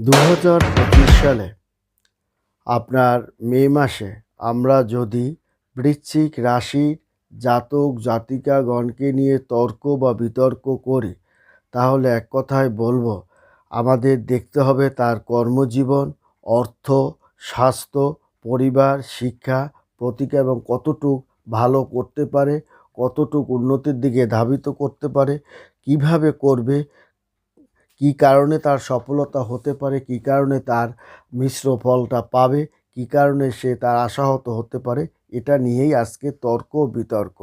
দু হাজার পঁচিশ সালে আপনার মে মাসে আমরা যদি বৃশ্চিক রাশির জাতক জাতিকাগণকে নিয়ে তর্ক বা বিতর্ক করি, তাহলে এক কথায় বলব, আমাদের দেখতে হবে তার কর্মজীবন, অর্থ, স্বাস্থ্য, পরিবার, শিক্ষা, প্রতিকা এবং কতটুক ভালো করতে পারে, কতটুক উন্নতির দিকে ধাবিত করতে পারে, কীভাবে করবে কী কারণে তার সফলতা হতে পারে, কী কারণে তার মিশ্র ফলটা পাবে, কী কারণে সে তার আশাহত হতে পারে, এটা নিয়েই আজকে তর্ক বিতর্ক।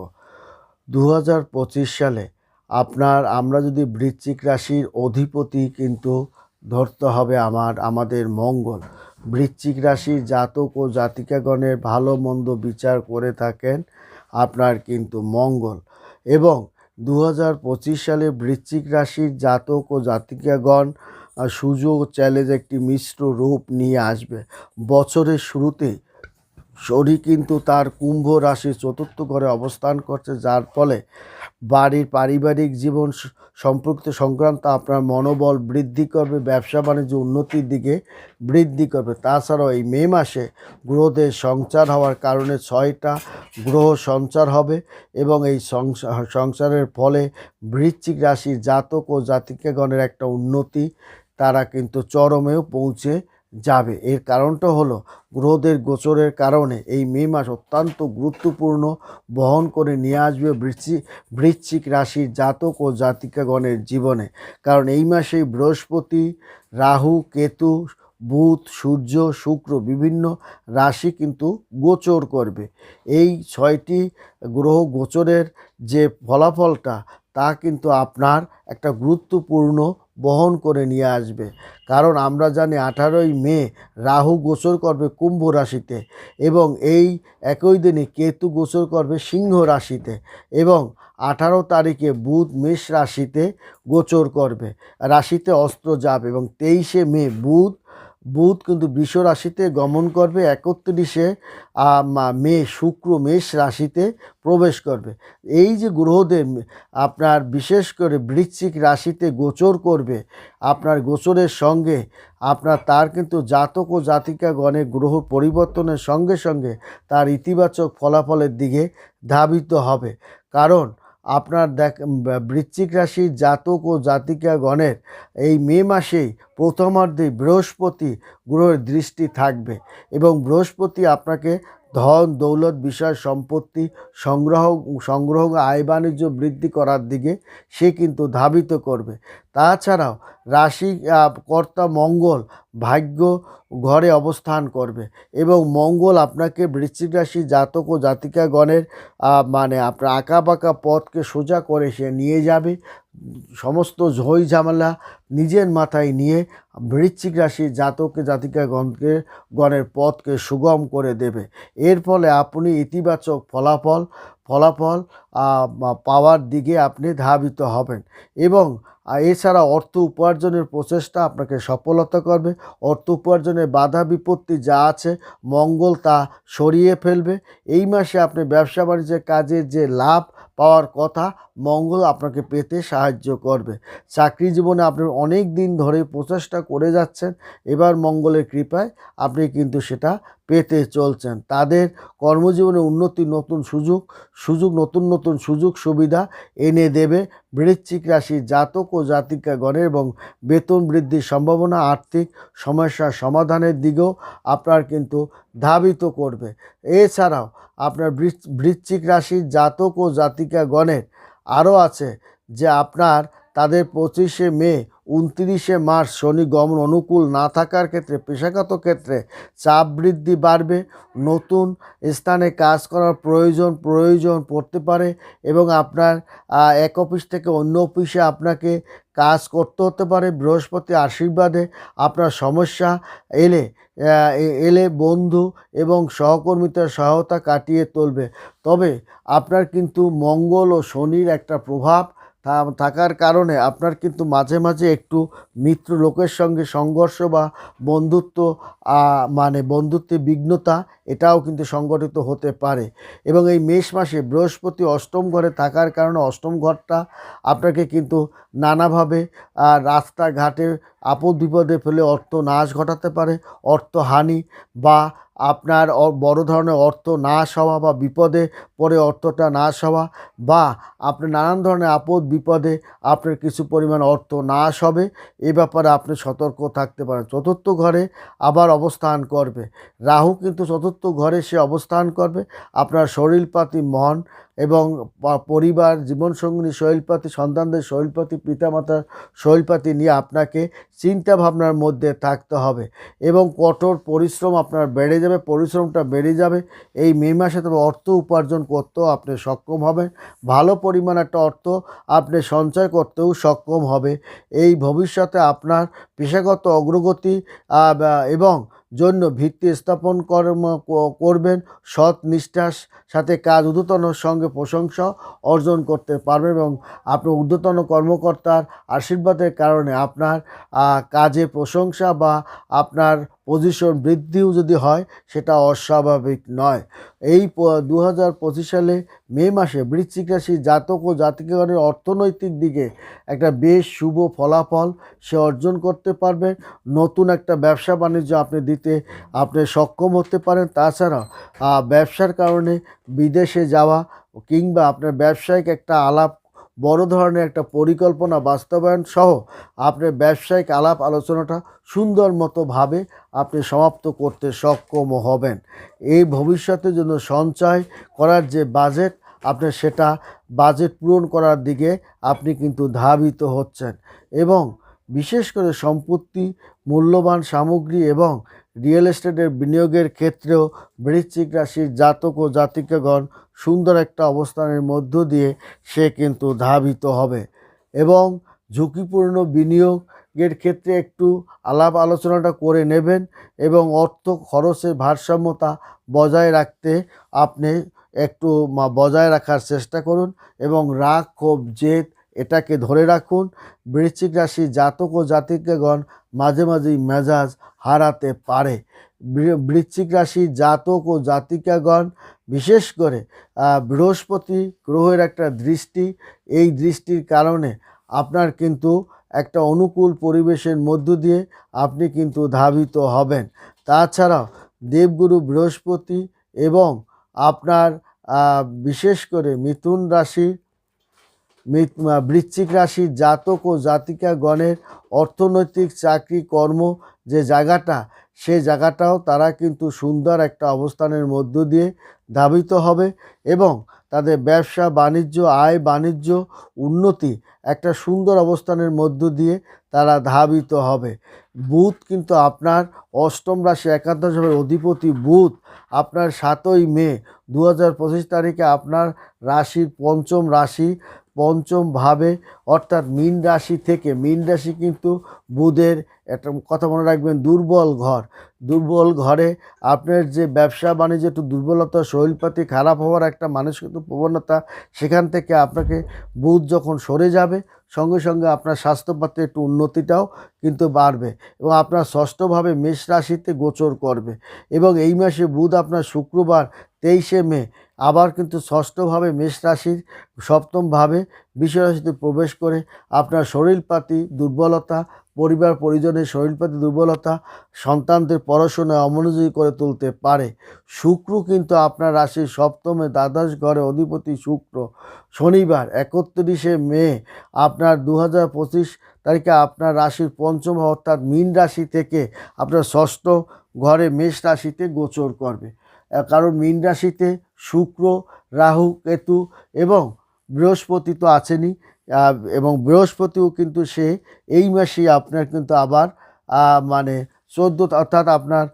দু হাজার পঁচিশ সালে আপনার, আমরা যদি বৃশ্চিক রাশির অধিপতি কিন্তু ধরতে হবে আমার, আমাদের মঙ্গল। বৃশ্চিক রাশির জাতক ও জাতিকাগণের ভালো মন্দ বিচার করে থাকেন আপনার কিন্তু মঙ্গল। এবং দু হাজার পঁচিশ সালে বৃশ্চিক রাশির জাতক ও জাতিকাগণ সুযোগ চ্যালেঞ্জ একটি মিশ্র রূপ নিয়ে আসবে। বছরের শুরুতেই শনি কিন্তু তার কুম্ভ রাশির চতুর্থ ঘরে অবস্থান করছে, যার ফলে বাড়ির পারিবারিক জীবন সম্পর্কিত সংক্রান্ত আপনার মনোবল বৃদ্ধি করবে, ব্যবসা বাণিজ্য উন্নতির দিকে বৃদ্ধি করবে। তাছাড়াও এই মে মাসে গ্রহদের সঞ্চার হওয়ার কারণে ছয়টা গ্রহ সঞ্চার হবে এবং এই সংসা- সংসারের ফলে বৃশ্চিক রাশির জাতক ও জাতিকাগণের একটা উন্নতি, তারা কিন্তু চরমেও পৌঁছে যাবে। এর কারণটা হলো, গ্রহদের গোচরের কারণে এই মে মাস অত্যন্ত গুরুত্বপূর্ণ বহন করে নিয়ে আসবে বৃশ্চিক বৃশ্চিক রাশির জাতক ও জাতিকাগণের জীবনে। কারণ এই মাসেই বৃহস্পতি, রাহু, কেতু, বুধ, সূর্য, শুক্র বিভিন্ন রাশি কিন্তু গোচর করবে। এই ছয়টি গ্রহ গোচরের যে ফলাফলটা তা কিন্তু আপনার একটা গুরুত্বপূর্ণ বহন করে নিয়ে আসবে। কারণ আমরা জানি আঠারোই মে রাহু গোচর করবে কুম্ভ রাশিতে এবং এই একই দিনে কেতু গোচর করবে সিংহ রাশিতে এবং আঠারো তারিখে বুধ মেষ রাশিতে গোচর করবে। রাশিতে অস্ত্র যাবে এবং তেইশে মে বুধ বুধ কিন্তু বৃষ রাশিতে গমন করবে, একত্রিশে মা- শুক্র, মেষ রাশিতে প্রবেশ করবে। এই যে গ্রহদের আপনার বিশেষ করে বৃশ্চিক রাশিতে গোচর করবে, আপনার গোচরের সঙ্গে, আপনার তার কিন্তু জাতক ও জাতিকাগণের গ্রহ পরিবর্তনের সঙ্গে সঙ্গে তার ইতিবাচক ফলাফলের দিকে ধাবিত হবে। কারণ আপনার দেখ বৃশ্চিক রাশির জাতক ও জাতিকাগণের এই মে মাসেই প্রথমার্ধে বৃহস্পতি গ্রহের দৃষ্টি থাকবে এবং বৃহস্পতি আপনাকে ধন, দৌলত, বিষয়, সম্পত্তি সংগ্রহ সংগ্রহ, আয় বাণিজ্য বৃদ্ধি করার দিকে সে কিন্তু ধাবিত করবে। তাছাড়াও রাশি কর্তা মঙ্গল ভাগ্য ঘরে অবস্থান করবে এবং মঙ্গল আপনাকে বৃশ্চিক রাশি জাতক ও জাতিকাগণের মানে আপনার আঁকা বাঁকা পথকে সোজা করে সে নিয়ে যাবে। সমস্ত ঝই ঝামেলা নিজের মাথায় নিয়ে বৃশ্চিক রাশির জাতক জাতিকাগণকে গণের পথকে সুগম করে দেবে। এর ফলে আপনি ইতিবাচক ফলাফল ফলাফল পাওয়ার দিকে আপনি ধাবিত হবেন এবং এছাড়া অর্থ উপার্জনের প্রচেষ্টা আপনাকে সফলতা করবে। অর্থ উপার্জনের বাধা বিপত্তি যা আছে, মঙ্গল তা সরিয়ে ফেলবে। এই মাসে আপনি ব্যবসা বাণিজ্যের কাজে যে লাভ পাওয়ার কথা মঙ্গল আপনাকে পেতে সাহায্য করবে। চাকরি জীবনে আপনি অনেক দিন ধরে প্রচেষ্টা করে যাচ্ছেন, এবার মঙ্গলের কৃপায় আপনি কিন্তু সেটা পেতে চলছেন। তাদের কর্মজীবনে উন্নতি নতুন সুযোগ সুযোগ নতুন নতুন সুযোগ সুবিধা এনে দেবে। বৃশ্চিক রাশি জাতক ও জাতিকাগণের এবং বেতন বৃদ্ধির সম্ভাবনা, আর্থিক সমস্যার সমাধানের দিকেও আপনার কিন্তু ধাবিত করবে। এছাড়াও আপনার বৃশ্চিক রাশির জাতক ও জাতিকা গণের আরও আছে যে আপনার তাদের পঁচিশে মে উনত্রিশে মার্চ শনি গমন অনুকূল না থাকার ক্ষেত্রে, পেশাগত ক্ষেত্রে চাপ বৃদ্ধি বাড়বে। নতুন স্থানে কাজ করার প্রয়োজন প্রয়োজন পড়তে পারে এবং আপনার এক অফিস থেকে অন্য অফিসে আপনাকে কাজ করতে হতে পারে। বৃহস্পতি আশীর্বাদে আপনার সমস্যা এলে এলে বন্ধু এবং সহকর্মীদের সহায়তা কাটিয়ে তুলবে। তবে আপনার কিন্তু মঙ্গল ও শনির একটা প্রভাব থাকার কারণে আপনার কিন্তু মাঝে মাঝে একটু মিত্র লোকের সঙ্গে সংঘর্ষ বা বন্ধুত্ব মানে বন্ধুত্বে বিঘ্নতা এটাও কিন্তু সংগঠিত হতে পারে। এবং এই মেষ মাসে বৃহস্পতি অষ্টম ঘরে থাকার কারণে অষ্টম ঘরটা আপনাকে কিন্তু নানাভাবে রাস্তাঘাটে, আপদ বিপদে ফেলে অর্থ নাশ ঘটাতে পারে। অর্থহানি বা আপনার বড় ধরনের অর্থ নাশ হওয়া বা বিপদে পড়ে অর্থটা নাশ হওয়া বা আপনি নানান ধরনের আপদ বিপদে আপনার কিছু পরিমাণ অর্থ নাশ হবে, এ ব্যাপারে আপনি সতর্ক থাকতে পারেন। চতুর্থ ঘরে আবার অবস্থান করবে। রাহু কিন্তু চতুর্থ ঘরে সে অবস্থান করবে। আপনার শরীরপাতি মন এবং পরিবার, জীবনসঙ্গিনী শৈলপাতি সন্তানদের শৈলপাতি পিতামাতার শৈলপাতি নিয়ে আপনাকে চিন্তা ভাবনার মধ্যে থাকতে হবে এবং কঠোর পরিশ্রম আপনার বেড়ে যাবে, পরিশ্রমটা বেড়ে যাবে। এই মে মাসে তবে অর্থ উপার্জন করতেও আপনি সক্ষম হবেন। ভালো পরিমাণ একটা অর্থ আপনি সঞ্চয় করতেও সক্ষম হবে। এই ভবিষ্যতে আপনার পেশাগত অগ্রগতি এবং জন্য ভিত্তি স্থাপন কর্ম করবেন। সৎ নিষ্ঠার সাথে কাজ ঊর্ধ্বতনের সঙ্গে প্রশংসা অর্জন করতে পারবেন এবং আপনার ঊর্ধ্বতন কর্মকর্তার আশীর্বাদের কারণে আপনার কাজে প্রশংসা বা আপনার পজিশন বৃদ্ধিও যদি হয়, সেটা অস্বাভাবিক নয়। এই দু হাজার পঁচিশ সালে মে মাসে বৃশ্চিক রাশি জাতক ও জাতিকাগণের অর্থনৈতিক দিকে একটা বেশ শুভ ফলাফল সে অর্জন করতে পারবেন। নতুন একটা ব্যবসা বাণিজ্য আপনি দিতে, আপনি সক্ষম হতে পারেন। তাছাড়া ব্যবসার কারণে বিদেশে যাওয়া কিংবা আপনার ব্যবসায়িক একটা আলাপ বড় ধরনের একটা পরিকল্পনা বাস্তবায়ন সহ আপনার ব্যবসায়িক আলাপ আলোচনাটা সুন্দর মতোভাবে আপনি সমাপ্ত করতে সক্ষম হবেন। এই ভবিষ্যতের জন্য সঞ্চয় করার যে বাজেট, আপনি সেটা বাজেট পূরণ করার দিকে আপনি কিন্তু ধাবিত হচ্ছেন এবং বিশেষ করে সম্পত্তি, মূল্যবান সামগ্রী এবং রিয়েল এস্টেটের বিনিয়োগের ক্ষেত্রেও বৃশ্চিক রাশির জাতক ও জাতিকাগণ সুন্দর একটা অবস্থানের মধ্য দিয়ে সে কিন্তু ধাবিত হবে। এবং ঝুঁকিপূর্ণ বিনিয়োগের ক্ষেত্রে একটু আলাপ আলোচনাটা করে নেবেন এবং অর্থ খরচের ভারসাম্যতা বজায় রাখতে আপনি একটু বজায় রাখার চেষ্টা করুন এবং রাগ, ক্ষোভ, জেদ এটাকে ধরে রাখুন। বৃশ্চিক রাশি জাতক ও জাতিকাগণ মাঝে মাঝেই মেজাজ হারাতে পারে। বৃশ্চিক রাশি জাতক ও জাতিকাগণ বিশেষ করে বৃহস্পতি গ্রহের একটা দৃষ্টি। এই দৃষ্টির কারণে আপনার কিন্তু একটা অনুকূল পরিবেশের মধ্য দিয়ে আপনি কিন্তু ধাবিত হবেন। তাছাড়াও দেবগুরু বৃহস্পতি এবং আপনার বিশেষ করে মিথুন রাশি মিথ- আহ, বৃশ্চিক রাশির জাতক ও জাতিকাগণের অর্থনৈতিক চাকরি কর্ম যে জায়গাটা, সে জায়গাটাও তারা কিন্তু সুন্দর একটা অবস্থানের মধ্য দিয়ে ধাবিত হবে এবং তাদের ব্যবসা, বাণিজ্য, আয়, বাণিজ্য উন্নতি একটা সুন্দর অবস্থানের মধ্য দিয়ে তারা ধাবিত হবে। বুধ কিন্তু আপনার অষ্টম রাশি একাদশ ভাবের অধিপতি বুধ, আপনার সাতই মে দু হাজার পঁচিশ তারিখে আপনার রাশির পঞ্চম রাশি পঞ্চম ভাবে, অর্থাৎ মীন রাশি থেকে, মীন রাশি কিন্তু বুধের একটা কথা মনে রাখবেন, দুর্বল ঘর। দুর্বল ঘরে আপনার যে ব্যবসা, বাণিজ্য, একটু দুর্বলতা শৈলপাতি খারাপ হওয়ার একটা মানসিক প্রবণতা, সেখান থেকে আপনাকে বুধ যখন সরে যাবে, সঙ্গে সঙ্গে আপনার স্বাস্থ্যপাতি একটু উন্নতিটাও কিন্তু বাড়বে এবং আপনার ষষ্ঠভাবে মেষ রাশিতে গোচর করবে এবং এই মাসে বুধ আপনার শুক্রবার তেইশে মে। আবার কিন্তু ষষ্ঠভাবে মেষ রাশির সপ্তমভাবে বিশ্বরাশিতে প্রবেশ করে আপনার শরীরপাতি দুর্বলতা, পরিবার পরিজনের শরীরপাতি দুর্বলতা, সন্তানদের পড়াশোনায় অমনোযোগী করে তুলতে পারে। শুক্র কিন্তু আপনার রাশির সপ্তমে দ্বাদশ ঘরে অধিপতি শুক্র। শনিবার একত্রিশে মে আপনার দু হাজার পঁচিশ তারিখে আপনার রাশির পঞ্চম অর্থাৎ মীন রাশি থেকে আপনার ষষ্ঠ ঘরে মেষ রাশিতে গোচর করবে। কারণ মীন রাশিতে শুক্র, রাহু, কেতু এবং বৃহস্পতি তো আছেনই এবং বৃহস্পতিও কিন্তু সে এই মাসেই আপনার কিন্তু আবার মানে চোদ্দ, অর্থাৎ আপনার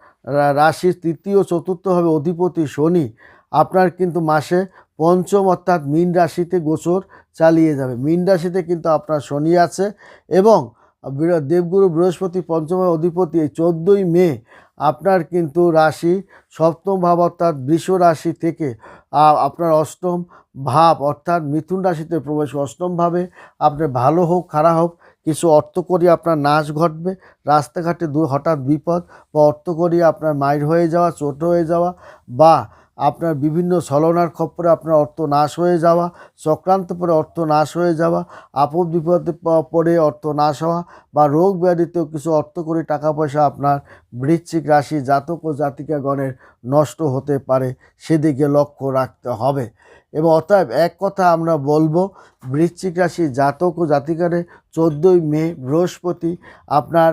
রাশির তৃতীয় চতুর্থভাবে অধিপতি শনি। আপনার কিন্তু মাসে পঞ্চম, অর্থাৎ মীন রাশিতে গোচর চালিয়ে যাবে। মীন রাশিতে কিন্তু আপনার শনি আছে এবং দেবগুরু বৃহস্পতি পঞ্চমের অধিপতি এই চোদ্দোই মে আপনার কিন্তু রাশি সপ্তম ভাব অর্থাৎ বৃষ রাশি থেকে আপনার অষ্টম ভাব অর্থাৎ মিথুন রাশিতে প্রবেশ অষ্টমভাবে আপনার ভালো হোক, খারাপ হোক, কিছু অর্থ করি আপনার নাশ ঘটবে। রাস্তাঘাটে দু, হঠাৎ বিপদ, বা অর্থ করি আপনার মায়ের হয়ে যাওয়া, চোট হয়ে যাওয়া, বা আপনার বিভিন্ন ছলনার খপ্পরে আপনার অর্থ নাশ হয়ে যাওয়া, চক্রান্ত পরে অর্থ নাশ হয়ে যাওয়া, আপদ বিপদে পরে অর্থ নাশ হওয়া বা রোগ ব্যাধিতেও কিছু অর্থ করে টাকা পয়সা আপনার বৃশ্চিক রাশি জাতক ও জাতিকাগণের নষ্ট হতে পারে, সেদিকে লক্ষ্য রাখতে হবে। এবং অতএব এক কথা আমরা বলব, বৃশ্চিক রাশি জাতক ও জাতিকারে চোদ্দোই মে বৃহস্পতি আপনার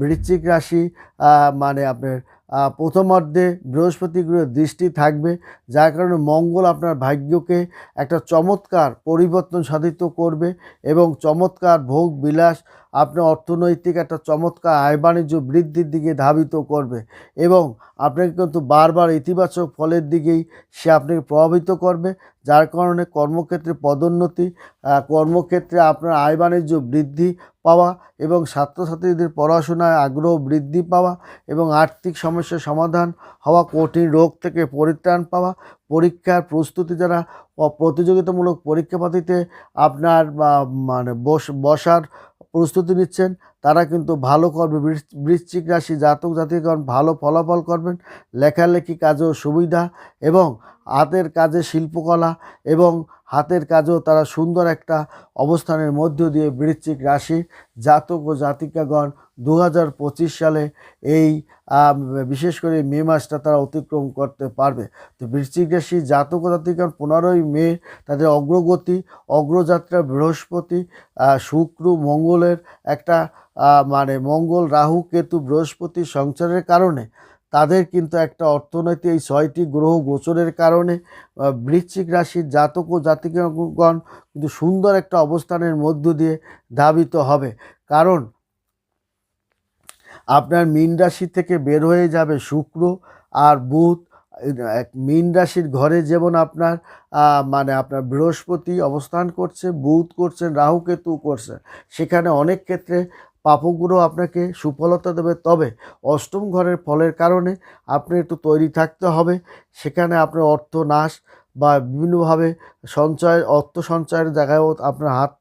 বৃশ্চিক রাশি মানে আপনার প্রথমার্ধে বৃহস্পতি গ্রহের দৃষ্টি থাকবে, যার কারণে মঙ্গল আপনার ভাগ্যকে একটা চমৎকার পরিবর্তন সাধিত করবে এবং চমৎকার ভোগ বিলাস আপনার অর্থনৈতিক একটা চমৎকার আয় বাণিজ্য বৃদ্ধির দিকে ধাবিত করবে এবং আপনাকে কিন্তু বারবার ইতিবাচক ফলের দিকেই সে আপনাকে প্রভাবিত করবে, যার কারণে কর্মক্ষেত্রে পদোন্নতি কর্মক্ষেত্রে আপনার আয় বাণিজ্য বৃদ্ধি পাওয়া এবং ছাত্রছাত্রীদের পড়াশোনায় আগ্রহ বৃদ্ধি পাওয়া এবং আর্থিক সমস্যার সমাধান হওয়া কঠিন রোগ থেকে পরিত্রাণ পাওয়া, পরীক্ষার প্রস্তুতি যারা প্রতিযোগিতামূলক পরীক্ষাপাতিতে আপনার মানে বস, বসার প্রস্তুতি নিচ্ছেন। তারা কিন্তু ভালো করবে বৃশ্চিক রাশি জাতক জাতিগণ ভালো ফলাফল করবেন। লেখালেখি কাজেও সুবিধা এবং হাতের কাজে শিল্পকলা এবং হাতের কাজেও তারা সুন্দর একটা অবস্থানের মধ্য দিয়ে বৃশ্চিক রাশি জাতক ও জাতিকাগণ দু হাজার পঁচিশ সালে এই বিশেষ করে মে মাসটা তারা অতিক্রম করতে পারবে। তো বৃশ্চিক রাশি জাতক ও জাতিকাগণ পনেরোই মে তাদের অগ্রগতি, অগ্রযাত্রা বৃহস্পতি শুক্র মঙ্গলের একটা মানে মঙ্গল, রাহু, কেতু, বৃহস্পতি সংসারের কারণে, তাদের কিন্তু একটা অর্থনৈতিক এই ছয়টি গ্রহ গোচরের কারণে বৃশ্চিক রাশির জাতক ও জাতিকগণ কিন্তু সুন্দর একটা অবস্থানের মধ্য দিয়ে ধাবিত হবে। কারণ আপনার মীন রাশি থেকে বের হয়ে যাবে শুক্র আর বুধ। এক মীন রাশির ঘরে যেমন আপনার মানে আপনার বৃহস্পতি অবস্থান করছে, বুধ করছেন, রাহু কেতু করছে, সেখানে অনেক ক্ষেত্রে পাপগ্রহ আপনাকে সুফলতা দেবে। তবে অষ্টম ঘরের ফলের কারণে আপনি একটু তৈরি থাকতে হবে, সেখানে আপনার অর্থ নাশ বা বিভিন্নভাবে সঞ্চয়, অর্থ সঞ্চয়ের জায়গায়ও আপনার হাত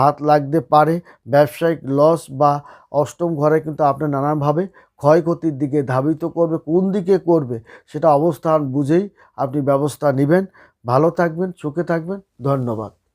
হাত লাগতে পারে। ব্যবসায়িক লস বা অষ্টম ঘরে কিন্তু আপনার নানানভাবে ক্ষয়ক্ষতির দিকে ধাবিত করবে। কোন দিকে করবে সেটা অবস্থান বুঝেই আপনি ব্যবস্থা নেবেন। ভালো থাকবেন, সুখে থাকবেন। ধন্যবাদ।